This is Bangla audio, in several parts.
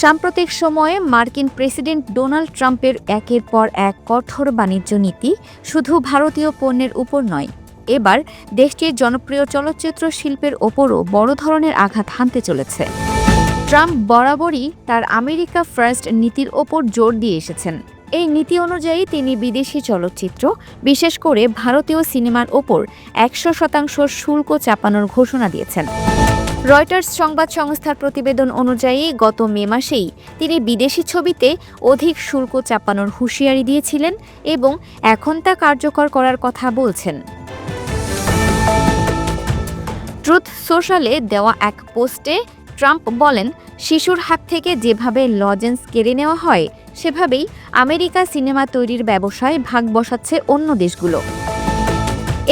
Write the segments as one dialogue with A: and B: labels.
A: সাম্প্রতিক সময়ে মার্কিন প্রেসিডেন্ট ডোনাল্ড ট্রাম্পের একের পর এক কঠোর বাণিজ্য নীতি শুধু ভারতীয় পণ্যের উপর নয়, এবার দেশটির জনপ্রিয় চলচ্চিত্র শিল্পের ওপরও বড় ধরনের আঘাত হানতে চলেছে। ট্রাম্প বরাবরই তার আমেরিকা ফার্স্ট নীতির ওপর জোর দিয়ে এসেছেন। এই নীতি অনুযায়ী তিনি বিদেশি চলচ্চিত্র, বিশেষ করে ভারতীয় সিনেমার ওপর একশো শতাংশ শুল্ক চাপানোর ঘোষণা দিয়েছেন। রয়টার্স সংবাদ সংস্থার প্রতিবেদন অনুযায়ী, গত মে মাসেই তিনি বিদেশি ছবিতে অধিক শুল্ক চাপানোর হুঁশিয়ারি দিয়েছিলেন এবং এখন তা কার্যকর করার কথা বলছেন। ট্রুথ সোশ্যালে দেওয়া এক পোস্টে ট্রাম্প বলেন, শিশুর হাত থেকে যেভাবে লজেন্স কেড়ে নেওয়া হয়, সেভাবেই আমেরিকা সিনেমা তৈরির ব্যবসায় ভাগ বসাচ্ছে অন্য দেশগুলো।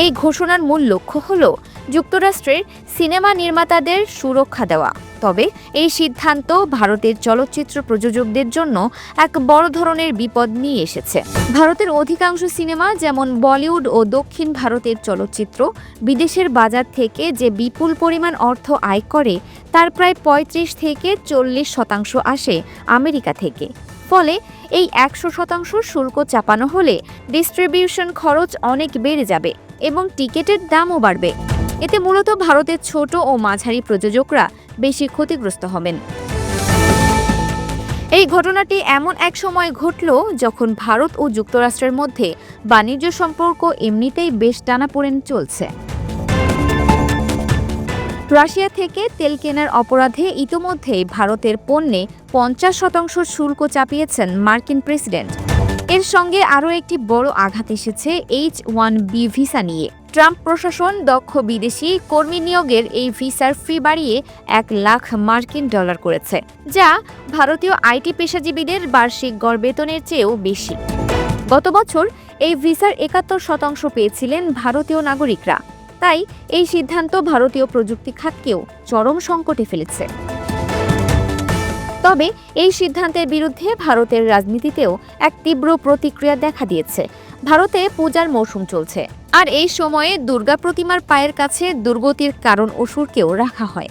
A: এই ঘোষণার মূল লক্ষ্য হল যুক্তরাষ্ট্রের সিনেমা নির্মাতাদের সুরক্ষা দেওয়া। তবে এই সিদ্ধান্ত ভারতের চলচ্চিত্র প্রযোজকদের জন্য এক বড় ধরনের বিপদ নিয়ে এসেছে। ভারতের অধিকাংশ সিনেমা যেমন বলিউড ও দক্ষিণ ভারতের চলচ্চিত্র, বিদেশের বাজার থেকে যে বিপুল পরিমাণ অর্থ আয় করে, তার প্রায় পঁয়ত্রিশ থেকে চল্লিশ শতাংশ আসে আমেরিকা থেকে। ফলে এই একশো শতাংশ শুল্ক চাপানো হলে ডিস্ট্রিবিউশন খরচ অনেক বেড়ে যাবে এবং টিকিটের দামও বাড়বে। এতে মূলত ভারতের ছোট ও মাঝারি প্রযোজকরা বেশি ক্ষতিগ্রস্ত হবেন। এই ঘটনাটি এমন এক সময় ঘটল যখন ভারত ও যুক্তরাষ্ট্রের মধ্যে বাণিজ্য সম্পর্ক এমনিতেই বেশ টানাপোড়েন চলছে। রাশিয়া থেকে তেল কেনার অপরাধে ইতোমধ্যেই ভারতের পণ্যে পঞ্চাশ শতাংশ শুল্ক চাপিয়েছেন মার্কিন প্রেসিডেন্ট। এর সঙ্গে আরও একটি বড় আঘাত এসেছে এইচ ওয়ান বি ভিসা নিয়ে। ট্রাম্প প্রশাসন, দক্ষ বিদেশি কর্মী নিয়োগের এই ভিসার ফি বাড়িয়ে এক লাখ মার্কিন ডলার করেছে, যা ভারতীয় আইটি পেশাজীবীদের বার্ষিক গড় বেতনের চেয়েও বেশি। গত বছর এই ভিসার একাত্তর শতাংশ পেয়েছিলেন ভারতীয় নাগরিকরা, তাই এই সিদ্ধান্ত ভারতীয় প্রযুক্তি খাতকেও চরম সংকটে ফেলেছে। তবে এই সিদ্ধান্তের বিরুদ্ধে ভারতের রাজনীতিতেও এক তীব্র প্রতিক্রিয়া দেখা দিয়েছে ভারতে পূজার মৌসুম চলছে। আর এই সময়ে দুর্গা প্রতিমার পায়ের কাছে দুর্গতির কারণ অসুরকেও রাখা হয়।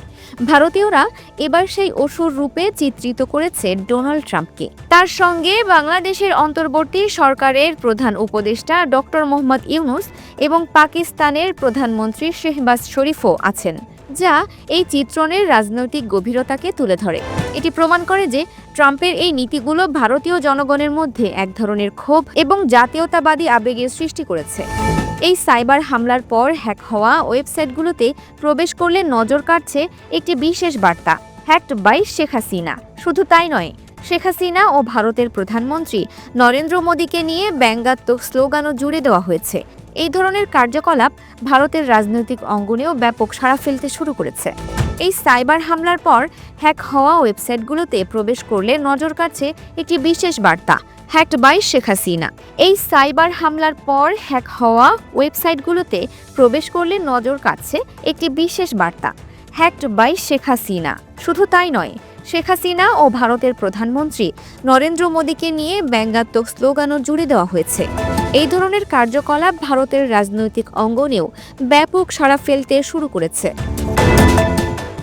A: ভারতীয়রা এবার সেই অসুর রূপে চিত্রিত করেছে ডোনাল্ড ট্রাম্পকে। তার সঙ্গে বাংলাদেশের অন্তর্বর্তী সরকারের প্রধান উপদেষ্টা ডক্টর মোহাম্মদ ইউনুস এবং পাকিস্তানের প্রধানমন্ত্রী শেহবাজ শরীফও আছেন, যা এই চিত্রণের রাজনৈতিক গভীরতাকে তুলে ধরে। এটি প্রমাণ করে যে ট্রাম্পের এই নীতিগুলো ভারতীয় জনগণের মধ্যে এক ধরনের ক্ষোভ এবং জাতীয়তাবাদী আবেগের সৃষ্টি করেছে। এই সাইবার হামলার পর হ্যাক হওয়া ওয়েবসাইটগুলোতে প্রবেশ করলে নজর কাটছে একটি বিশেষ বার্তা, হ্যাকড বাই শেখ হাসিনা। শুধু তাই নয়, শেখ হাসিনা ও ভারতের প্রধানমন্ত্রী নরেন্দ্র মোদীকে নিয়ে ব্যঙ্গাত্মক স্লোগানও জুড়ে দেওয়া হয়েছে। এই ধরনের কার্যকলাপ ভারতের রাজনৈতিক অঙ্গনেও ব্যাপক সাড়া ফেলতে শুরু করেছে। এই সাইবার হামলার পর হ্যাক হওয়া ওয়েবসাইটগুলোতে প্রবেশ করলে নজর কাটছে একটি বিশেষ বার্তা হ্যাকড বাই শেখ হাসিনা। এই সাইবার হামলার পর হ্যাক হওয়া ওয়েবসাইটগুলোতে প্রবেশ করলে নজর কাটছে একটি বিশেষ বার্তা হ্যাকড বাই শেখ হাসিনা। শুধু তাই নয়, শেখ হাসিনা ও ভারতের প্রধানমন্ত্রী নরেন্দ্র মোদীকে নিয়ে ব্যঙ্গাত্মক স্লোগানও জুড়ে দেওয়া হয়েছে। এই ধরনের কার্যকলাপ ভারতের রাজনৈতিক অঙ্গনেও ব্যাপক সাড়া ফেলতে শুরু করেছে।